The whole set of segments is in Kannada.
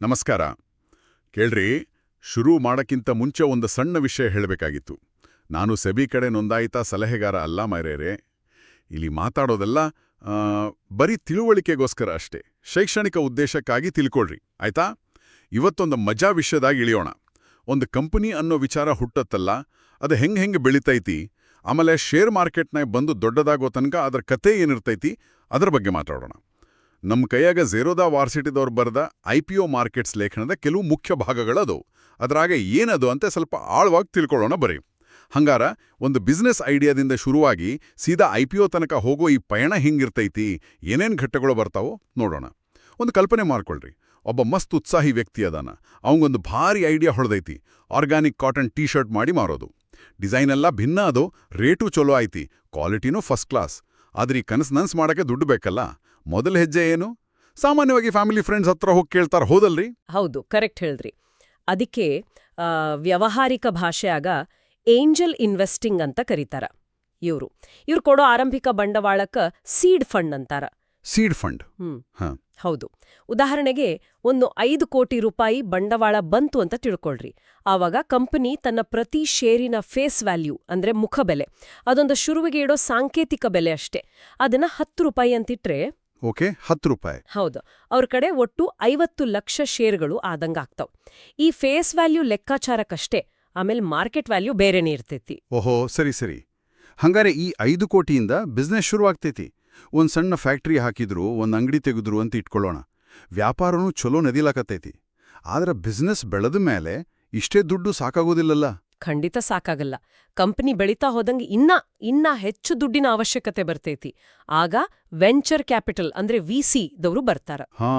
ನಮಸ್ಕಾರ. ಕೇಳ್ರಿ, ಶುರು ಮಾಡಕ್ಕಿಂತ ಮುಂಚೆ ಒಂದು ಸಣ್ಣ ವಿಷಯ ಹೇಳಬೇಕಾಗಿತ್ತು. ನಾನು ಸೆಬಿ ಕಡೆ ನೋಂದಾಯಿತ ಸಲಹೆಗಾರ ಅಲ್ಲ ಮೈರೇರೆ. ಇಲ್ಲಿ ಮಾತಾಡೋದೆಲ್ಲ ಬರೀ ತಿಳುವಳಿಕೆಗೋಸ್ಕರ ಅಷ್ಟೇ. ಶೈಕ್ಷಣಿಕ ಉದ್ದೇಶಕ್ಕಾಗಿ ತಿಳ್ಕೊಳ್ರಿ, ಆಯ್ತಾ? ಇವತ್ತೊಂದು ಮಜಾ ವಿಷಯದಾಗಿ ಇಳಿಯೋಣ. ಒಂದು ಕಂಪನಿ ಅನ್ನೋ ವಿಚಾರ ಹುಟ್ಟತ್ತಲ್ಲ, ಅದು ಹೆಂಗೆ ಹೆಂಗೆ ಬೆಳಿತೈತಿ? ಆಮೇಲೆ ಶೇರ್ ಮಾರ್ಕೆಟ್ನಾಗ ಬಂದು ದೊಡ್ಡದಾಗೋ ತನಕ ಅದರ ಕತೆ ಏನಿರ್ತೈತಿ? ಅದರ ಬಗ್ಗೆ ಮಾತಾಡೋಣ. ನಮ್ಮ ಕೈಯಾಗ ಝೇರೋದಾ ವಾರ್ಸಿಟಿದವ್ರು ಬರೆದ ಐ ಪಿ ಒ ಮಾರ್ಕೆಟ್ಸ್ ಲೇಖನದ ಕೆಲವು ಮುಖ್ಯ ಭಾಗಗಳದು. ಅದರಾಗ ಏನದು ಅಂತ ಸ್ವಲ್ಪ ಆಳವಾಗಿ ತಿಳ್ಕೊಳ್ಳೋಣ ಬರೀ. ಹಂಗಾರ, ಒಂದು ಬಿಸ್ನೆಸ್ ಐಡಿಯಾದಿಂದ ಶುರುವಾಗಿ ಸೀದಾ ಐ ಪಿ ಒ ತನಕ ಹೋಗೋ ಈ ಪಯಣ ಹಿಂಗಿರ್ತೈತಿ? ಏನೇನು ಘಟ್ಟಗಳು ಬರ್ತಾವೋ ನೋಡೋಣ. ಒಂದು ಕಲ್ಪನೆ ಮಾಡ್ಕೊಳ್ರಿ. ಒಬ್ಬ ಮಸ್ತ್ ಉತ್ಸಾಹಿ ವ್ಯಕ್ತಿ ಅದಾನ. ಅವಂಗೊಂದು ಭಾರಿ ಐಡಿಯಾ ಹೊಡೆದೈತಿ. ಆರ್ಗ್ಯಾನಿಕ್ ಕಾಟನ್ ಟೀ ಶರ್ಟ್ ಮಾಡಿ ಮಾರೋದು. ಡಿಸೈನ್ ಎಲ್ಲ ಭಿನ್ನ ಅದು. ರೇಟು ಚಲೋ ಐತಿ. ಕ್ವಾಲಿಟಿನೂ ಫಸ್ಟ್ ಕ್ಲಾಸ್ ಆದ್ರೆ ಈ ಕನಸು ನನ್ಸ್ ಮಾಡೋಕ್ಕೆ ದುಡ್ಡು ಬೇಕಲ್ಲ. ಮೊದಲ ಹೆಜ್ಜೆ ಏನು? ಸಾಮಾನ್ಯವಾಗಿ ಫ್ಯಾಮಿಲಿ ಫ್ರೆಂಡ್ಸ್ ಹತ್ರ ಹೋಗಿ ಕೇಳ್ತಾರೆ ಹೋದಲ್ರಿ? ಹೌದು ಕರೆಕ್ಟ್ ಹೇಳ್ರಿ ಅದಕ್ಕೆ ಆ, ವ್ಯಾವಹಾರಿಕ ಭಾಷೆಯಾಗ ಏಂಜಲ್ ಇನ್ವೆಸ್ಟಿಂಗ್ ಅಂತ ಕರೀತಾರ ಇವರು. ಇವ್ರು ಕೊಡೋ ಆರಂಭಿಕ ಬಂಡವಾಳಕ್ಕ ಸೀಡ್ ಫಂಡ್ ಅಂತಾರ. Seed fund. ಹೌದು. ಉದಾಹರಣೆಗೆ ಒಂದು ಐದು ಕೋಟಿ ರೂಪಾಯಿ ಬಂಡವಾಳ ಬಂತು ಅಂತ ತಿಳ್ಕೊಳ್ರಿ. ಆವಾಗ ಕಂಪನಿ ತನ್ನ ಪ್ರತಿ ಷೇರಿನ ಫೇಸ್ ವ್ಯಾಲ್ಯೂ ಅಂದ್ರೆ ಮುಖಬೆಲೆ ಅದೊಂದು ಶುರುವಿಗೆ ಇಡೋ ಸಾಂಕೇತಿಕ ಬೆಲೆ ಅಷ್ಟೇ. ಅದನ್ನ ಹತ್ತು ರೂಪಾಯಿ ಅಂತಿಟ್ರೆ ಓಕೆ ಹತ್ತು ರೂಪಾಯಿ. ಹೌದು. ಅವ್ರ ಕಡೆ ಒಟ್ಟು ಐವತ್ತು ಲಕ್ಷ ಶೇರ್ಗಳು ಆದಂಗಾಗ್ತಾವ್ ಈ ಫೇಸ್ ವ್ಯಾಲ್ಯೂ ಲೆಕ್ಕಾಚಾರಕ್ಕಷ್ಟೇ ಆಮೇಲೆ ಮಾರ್ಕೆಟ್ ವ್ಯಾಲ್ಯೂ ಬೇರೆನೇ ಇರ್ತೈತಿ. ಓಹೋ ಸರಿ ಸರಿ. ಹಂಗಾರೆ ಈ ಐದು ಕೋಟಿಯಿಂದ ಬಿಸ್ನೆಸ್ ಶುರುವಾಗ್ತೈತಿ. ಒಂದ್ ಸಣ್ಣ ಫ್ಯಾಕ್ಟ್ರಿ ಹಾಕಿದ್ರು ಒಂದ್ ಅಂಗಡಿ ತೆಗೆದ್ರು ಅಂತ ಇಟ್ಕೊಳ್ಳೋಣ. ವ್ಯಾಪಾರನೂ ಚಲೋ ನದಿಲಾಕತ್ತೈತಿ. ಆದ್ರೆ ಬಿಸ್ನೆಸ್ ಬೆಳೆದ ಮೇಲೆ ಇಷ್ಟೇ ದುಡ್ಡು ಸಾಕಾಗೋದಿಲ್ಲಲ್ಲ. ಖಂಡಿತ ಸಾಕಾಗಲ್ಲ. ಕಂಪನಿ ಬೆಳೀತಾ ಹೋದಂಗೆ ಇನ್ನ ಇನ್ನ ಹೆಚ್ಚು ದುಡ್ಡಿನ ಅವಶ್ಯಕತೆ ಬರ್ತೈತಿ. ಆಗ ವೆಂಚರ್ ಕ್ಯಾಪಿಟಲ್ ಅಂದ್ರೆ ವಿಸಿ ದವರು ಬರ್ತಾರ. ಹಾ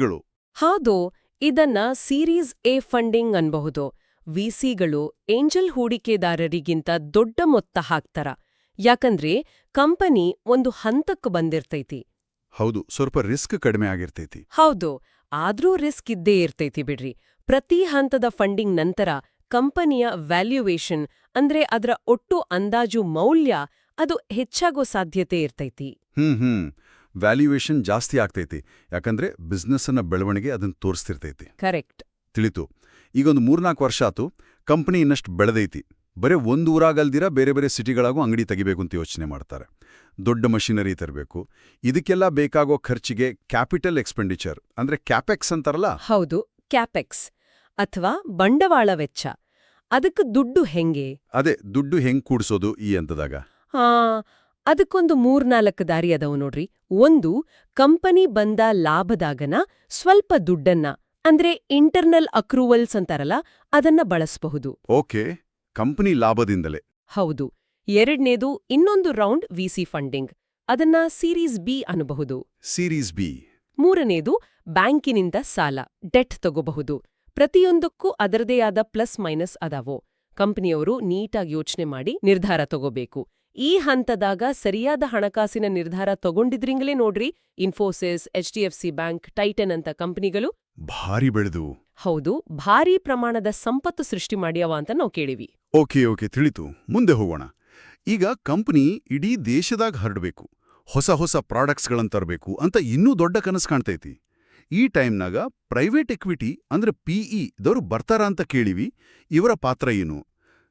ಗಳು ಹೌದು ಇದನ್ನ ಸೀರೀಸ್ ಎ ಫಂಡಿಂಗ್ ಅನ್ಬಹುದು. ವಿಸಿಗಳು ಏಂಜಲ್ ಹೂಡಿಕೆದಾರರಿಗಿಂತ ದೊಡ್ಡ ಮೊತ್ತ ಹಾಕ್ತಾರ. ಯಾಕಂದ್ರೆ ಕಂಪನಿ ಒಂದು ಹಂತಕ್ಕೆ ಬಂದಿರ್ತೈತಿ. ಹೌದು ಸ್ವಲ್ಪ ರಿಸ್ಕ್ ಕಡಿಮೆ ಆಗಿರ್ತೈತಿ. ಹೌದು ಆದ್ರೂ ರಿಸ್ಕ್ ಇದ್ದೇ ಇರ್ತೈತಿ ಬಿಡ್ರಿ. ಪ್ರತಿ ಹಂತದ ಫಂಡಿಂಗ್ ನಂತರ ಕಂಪನಿಯ ವ್ಯಾಲ್ಯುವೇಷನ್ ಅಂದ್ರೆ ಅದರ ಒಟ್ಟು ಅಂದಾಜು ಮೌಲ್ಯ ಅದು ಹೆಚ್ಚಾಗೋ ಸಾಧ್ಯತೆ ಇರ್ತೈತಿ. ಹ್ಮ್ ಹ್ಮ್. ವ್ಯಾಲ್ಯೂಯೇಷನ್ ಜಾಸ್ತಿ ಆಗ್ತೈತಿ ಯಾಕಂದ್ರೆ ಬಿಸ್ನೆಸ್ನ ಬೆಳವಣಿಗೆ ಅದನ್ನ ತೋರಿಸ್ತಿರ್ತೈತಿ. ಕರೆಕ್ಟ್. ತಿಳಿತು. ಈಗೊಂದು ಮೂರ್ನಾಲ್ಕು ವರ್ಷ ಆತು ಕಂಪನಿ ಇನ್ನಷ್ಟು ಬೆಳೆದೈತಿ. ಬರೀ ಒಂದು ಊರಾಗಲ್ದಿರ ಬೇರೆ ಬೇರೆ ಸಿಟಿಗಳಾಗೂ ಅಂಗಡಿ ತೆಗಿಬೇಕು ಅಂತ ಯೋಚನೆ ಮಾಡ್ತಾರೆ. ದೊಡ್ಡ ಮಷಿನರಿ ತರಬೇಕು. ಇದಕ್ಕೆಲ್ಲ ಬೇಕಾಗೋ ಖರ್ಚಿಗೆ ಕ್ಯಾಪಿಟಲ್ ಎಕ್ಸ್ಪೆಂಡಿಚರ್ ಅಂದ್ರೆ ಕ್ಯಾಪೆಕ್ಸ್ ಅಂತಾರಲ್ಲ? ಹೌದು ಕ್ಯಾಪೆಕ್ಸ್ ಅಥವಾ ಬಂಡವಾಳ ವೆಚ್ಚ. ಅದಕ್ಕೆ ದುಡ್ಡು ಹೆಂಗೆ? ಅದೇ ದುಡ್ಡು ಹೆಂಗ್ ಕೂಡ್ಸೋದು ಈ ಹಂತದಾಗ? ಹಾ ಅದಕ್ಕೊಂದು ಮೂರ್ನಾಲ್ಕು ದಾರಿ ಅದಾವು ನೋಡ್ರಿ. ಒಂದು ಕಂಪನಿ ಬಂದ ಲಾಭದಾಗನ ಸ್ವಲ್ಪ ದುಡ್ಡನ್ನ ಅಂದ್ರೆ ಇಂಟರ್ನಲ್ ಅಕ್ರೂವಲ್ಸ್ ಅಂತಾರಲ್ಲ ಅದನ್ನ ಬಳಸಬಹುದು. ಓಕೆ ಕಂಪನಿ ಲಾಭದಿಂದಲೇ. ಹೌದು. ಎರಡನೇದು ಇನ್ನೊಂದು ರೌಂಡ್ ವಿಸಿ ಫಂಡಿಂಗ್. ಅದನ್ನ ಸೀರೀಸ್ ಬಿ ಅನ್ನಬಹುದು ಸೀರೀಸ್ ಬಿ. ಮೂರನೇದು ಬ್ಯಾಂಕಿನಿಂದ ಸಾಲ ಡೆಟ್ ತಗೋಬಹುದು. ಪ್ರತಿಯೊಂದಕ್ಕೂ ಅದರದೇ ಆದ ಪ್ಲಸ್ ಮೈನಸ್ ಅದಾವೋ. ಕಂಪನಿಯವರು ನೀಟಾಗಿ ಯೋಚನೆ ಮಾಡಿ ನಿರ್ಧಾರ ತಗೋಬೇಕು. ಈ ಹಂತದಾಗ ಸರಿಯಾದ ಹಣಕಾಸಿನ ನಿರ್ಧಾರ ತಗೊಂಡಿದ್ರಿಂಗಲೇ ನೋಡ್ರಿ ಇನ್ಫೋಸಿಸ್ ಎಚ್ಡಿಎಫ್ಸಿ ಬ್ಯಾಂಕ್ ಟೈಟನ್ ಅಂತ ಕಂಪನಿಗಳು ಭಾರಿ ಬೆಳೆದು. ಹೌದು ಭಾರೀ ಪ್ರಮಾಣದ ಸಂಪತ್ತು ಸೃಷ್ಟಿ ಮಾಡ್ಯಾವ ಅಂತ ನಾವು ಕೇಳಿವಿ. ಓಕೆ ಓಕೆ ತಿಳಿತು. ಮುಂದೆ ಹೋಗೋಣ. ಈಗ ಕಂಪನಿ ಇಡೀ ದೇಶದಾಗ ಹರಡಬೇಕು. ಹೊಸ ಹೊಸ ಪ್ರಾಡಕ್ಟ್ಸ್ಗಳನ್ನು ತರಬೇಕು ಅಂತ ಇನ್ನೂ ದೊಡ್ಡ ಕನಸು ಕಾಣ್ತೈತಿ. ಈ ಟೈಮ್ನಾಗ ಪ್ರೈವೇಟ್ ಎಕ್ವಿಟಿ ಅಂದ್ರೆ ಪಿಇ ದವರು ಬರ್ತಾರ ಅಂತ ಕೇಳಿವಿ ಇವರ ಪಾತ್ರ ಏನು?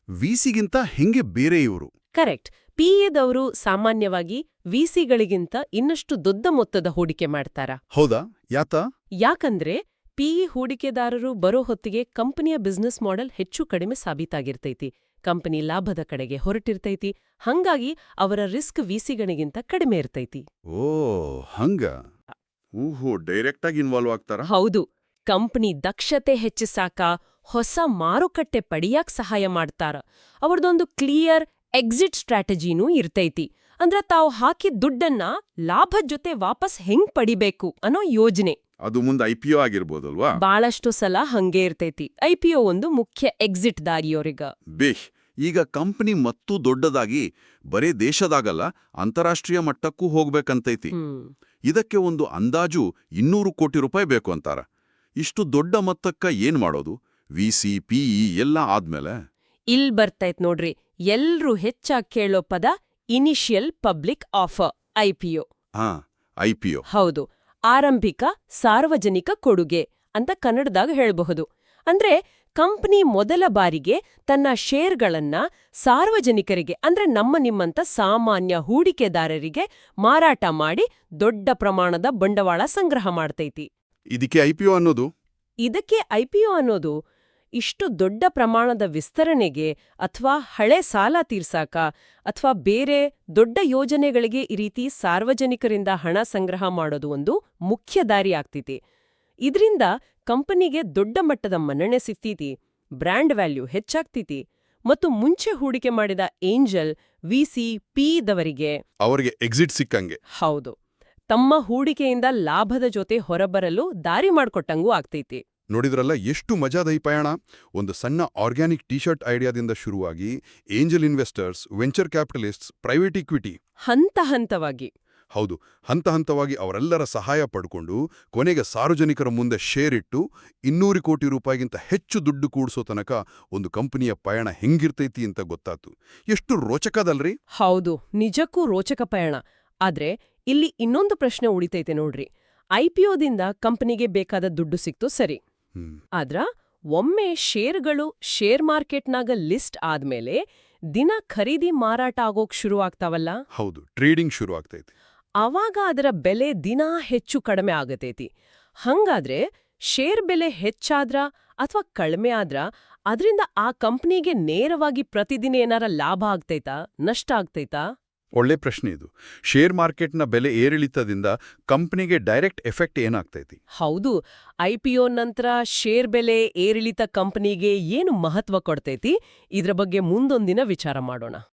ವಿಸಿಗಿಂತ ಹೆಂಗೆ ಬೇರೆ ಇವರು? ಕರೆಕ್ಟ್. ಪಿಎದವರು ಸಾಮಾನ್ಯವಾಗಿ ವಿಸಿಗಳಿಗಿಂತ ಇನ್ನಷ್ಟು ದೊಡ್ಡ ಮೊತ್ತದ ಹೂಡಿಕೆ ಮಾಡ್ತಾರ. ಹೌದಾ? ಯಾತ? ಯಾಕಂದ್ರೆ ಪಿಇ ಹೂಡಿಕೆದಾರರು ಬರೋ ಹೊತ್ತಿಗೆ ಕಂಪನಿಯ ಬಿಸ್ನೆಸ್ ಮಾಡೆಲ್ ಹೆಚ್ಚು ಕಡಿಮೆ ಸಾಬೀತಾಗಿರ್ತೈತಿ. ಕಂಪನಿ ಲಾಭದ ಕಡೆಗೆ ಹೊರಟಿರ್ತೈತಿ. ಹಂಗಾಗಿ ಅವರ ರಿಸ್ಕ್ ವಿಸಿಗಳಿಗಿಂತ ಕಡಿಮೆ ಇರ್ತೈತಿ. ಓ ಹಂಗ. ಊಹೋ ಡೈರೆಕ್ಟಾಗಿ ಇನ್ವಾಲ್ವ್ ಆಗ್ತಾರ? ಹೌದು. ಕಂಪನಿ ದಕ್ಷತೆ ಹೆಚ್ಚಿಸಾಕ ಹೊಸ ಮಾರುಕಟ್ಟೆ ಪಡಿಯಾಕ್ ಸಹಾಯ ಮಾಡ್ತಾರ. ಅವ್ರದೊಂದು ಕ್ಲಿಯರ್ ಎಕ್ಸಿಟ್ ಸ್ಟ್ರಾಟಜಿನೂ ಇರ್ತೈತಿ. ಅಂದ್ರ ತಾವು ಹಾಕಿದ ದುಡ್ಡನ್ನ ಲಾಭದ್ ಜೊತೆ ವಾಪಸ್ ಹೆಂಗ್ ಪಡಿಬೇಕು ಅನ್ನೋ ಯೋಜನೆ. ಅದು ಮುಂದೆ ಐ ಪಿ ಒ ಆಗಿರ್ಬೋದಲ್ವಾ? ಬಹಳಷ್ಟು ಸಲ ಹಂಗೆ ಇರ್ತೈತಿ. ಐಪಿಒ ಒಂದು ಮುಖ್ಯ ಎಕ್ಸಿಟ್ ದಾರಿಯೋರಿಗ. ಬೇಷ್ ಈಗ ಕಂಪನಿ ಮತ್ತೂ ದೊಡ್ಡದಾಗಿ ಬರೇ ದೇಶದಾಗಲ್ಲ ಅಂತಾರಾಷ್ಟ್ರೀಯ ಮಟ್ಟಕ್ಕೂ ಹೋಗ್ಬೇಕಂತೈತಿ. ಇದಕ್ಕೆ ಒಂದು ಅಂದಾಜು ಇನ್ನೂರು ಕೋಟಿ ರೂಪಾಯಿ ಬೇಕು ಅಂತಾರ. ಇಷ್ಟು ದೊಡ್ಡ ಮೊತ್ತಕ್ಕ ಏನ್ ಮಾಡೋದು? ವಿಸಿ ಪಿಇ ಎಲ್ಲ ಆದ್ಮೇಲೆ? ಇಲ್ ಬರ್ತೈತ್ ನೋಡ್ರಿ ಎಲ್ರೂ ಹೆಚ್ಚಾಗ್ ಕೇಳೋ ಪದ ಇನಿಷಿಯಲ್ ಪಬ್ಲಿಕ್ ಆಫರ್ ಐಪಿಒ ಹಾ ಐ ಪಿ ಒ. ಹೌದು ಆರಂಭಿಕ ಸಾರ್ವಜನಿಕ ಕೊಡುಗೆ ಅಂತ ಕನ್ನಡದಾಗ ಹೇಳಬಹುದು. ಅಂದ್ರೆ ಕಂಪನಿ ಮೊದಲ ಬಾರಿಗೆ ತನ್ನ ಶೇರ್ಗಳನ್ನ ಸಾರ್ವಜನಿಕರಿಗೆ ಅಂದ್ರೆ ನಮ್ಮ ನಿಮ್ಮಂತ ಸಾಮಾನ್ಯ ಹೂಡಿಕೆದಾರರಿಗೆ ಮಾರಾಟ ಮಾಡಿ ದೊಡ್ಡ ಪ್ರಮಾಣದ ಬಂಡವಾಳ ಸಂಗ್ರಹ ಮಾಡ್ತೈತಿ. ಇದಕ್ಕೆ ಐಪಿಒ ಅನ್ನೋದು? ಇದಕ್ಕೆ ಐಪಿಒ ಅನ್ನೋದು ಇಷ್ಟು ದೊಡ್ಡ ಪ್ರಮಾಣದ ವಿಸ್ತರಣೆಗೆ ಅಥವಾ ಹಳೆ ಸಾಲ ತೀರ್ಸಾಕ ಅಥವಾ ಬೇರೆ ದೊಡ್ಡ ಯೋಜನೆಗಳಿಗೆ ಈ ರೀತಿ ಸಾರ್ವಜನಿಕರಿಂದ ಹಣ ಸಂಗ್ರಹ ಮಾಡೋದು ಒಂದು ಮುಖ್ಯ ದಾರಿ ಆಗ್ತೈತಿ. ಇದರಿಂದ ಕಂಪನಿಗೆ ದೊಡ್ಡ ಮಟ್ಟದ ಮನ್ನಣೆ ಸಿಗ್ತೀತಿ ಬ್ರ್ಯಾಂಡ್ ವ್ಯಾಲ್ಯೂ ಹೆಚ್ಚಾಗ್ತೀತಿ ಮತ್ತು ಮುಂಚೆ ಹೂಡಿಕೆ ಮಾಡಿದ ಏಂಜಲ್ ವಿಸಿ ಪಿದವರಿಗೆ ಅವರಿಗೆ ಎಕ್ಸಿಟ್ ಸಿಕ್ಕಂಗೆ. ಹೌದು ತಮ್ಮ ಹೂಡಿಕೆಯಿಂದ ಲಾಭದ ಜೊತೆ ಹೊರಬರಲು ದಾರಿ ಮಾಡಿಕೊಟ್ಟಂಗೂ ಆಗ್ತೈತಿ. ನೋಡಿದ್ರಲ್ಲ ಎಷ್ಟು ಮಜಾದ ಈ ಪಯಣ? ಒಂದು ಸಣ್ಣ ಆರ್ಗ್ಯಾನಿಕ್ ಟಿ ಶರ್ಟ್ ಐಡಿಯಾದಿಂದ ಶುರುವಾಗಿ angel investors venture capitalists private equity ಹಂತ ಹಂತವಾಗಿ. ಹೌದು ಹಂತ ಹಂತವಾಗಿ ಅವರೆಲ್ಲರ ಸಹಾಯ ಪಡ್ಕೊಂಡು ಕೊನೆಗೆ ಸಾರ್ವಜನಿಕರ ಮುಂದೆ ಶೇರ್ ಇಟ್ಟು ಇನ್ನೂರು ಕೋಟಿ ರೂಪಾಯಿಗಿಂತ ಹೆಚ್ಚು ದುಡ್ಡು ಕೂಡಿಸೋ ತನಕ ಒಂದು ಕಂಪನಿಯ ಪಯಣ ಹೆಂಗಿರ್ತೈತಿ ಅಂತ ಗೊತ್ತಾತು. ಎಷ್ಟು ರೋಚಕದಲ್ರಿ? ಹೌದು ನಿಜಕ್ಕೂ ರೋಚಕ ಪಯಣ. ಆದ್ರೆ ಇಲ್ಲಿ ಇನ್ನೊಂದು ಪ್ರಶ್ನೆ ಉಳಿತೈತೆ ನೋಡ್ರಿ. ಐಪಿಒದಿಂದ ಕಂಪನಿಗೆ ಬೇಕಾದ ದುಡ್ಡು ಸಿಕ್ತು ಸರಿ. ಆದ್ರ ಒಮ್ಮೆ ಶೇರ್ಗಳು ಶೇರ್ ಮಾರ್ಕೆಟ್ನಾಗ ಲಿಸ್ಟ್ ಆದ್ಮೇಲೆ ದಿನ ಖರೀದಿ ಮಾರಾಟ ಆಗೋಕ್ ಶುರುವಾಗ್ತಾವಲ್ಲ? ಹೌದು ಟ್ರೇಡಿಂಗ್ ಶುರು ಆಗ್ತೈತಿ ಆವಾಗ ಅದರ ಬೆಲೆ ದಿನಾ ಹೆಚ್ಚು ಕಡಿಮೆ ಆಗತೈತಿ. ಹಂಗಾದ್ರೆ ಷೇರ್ ಬೆಲೆ ಹೆಚ್ಚಾದ್ರ ಅಥವಾ ಕಡಿಮೆ ಆದ್ರ ಅದರಿಂದ ಆ ಕಂಪ್ನಿಗೆ ನೇರವಾಗಿ ಪ್ರತಿದಿನ ಏನಾರ ಲಾಭ ಆಗ್ತೈತಾ? ನಷ್ಟ ಆಗ್ತೈತಾ? ಒಳ್ಳೆ ಪ್ರಶ್ನೆ ಇದು. ಶೇರ್ ಮಾರ್ಕೆಟ್ನ ಬೆಲೆ ಏರಿಳಿತದಿಂದ ಕಂಪ್ನಿಗೆ ಡೈರೆಕ್ಟ್ ಎಫೆಕ್ಟ್ ಏನಾಗ್ತೈತಿ? ಹೌದು. ಐಪಿಒ ನಂತರ ಶೇರ್ ಬೆಲೆ ಏರಿಳಿತ ಕಂಪ್ನಿಗೆ ಏನು ಮಹತ್ವ ಕೊಡ್ತೈತಿ? ಇದ್ರ ಬಗ್ಗೆ ಮುಂದೊಂದಿನ ವಿಚಾರ ಮಾಡೋಣ.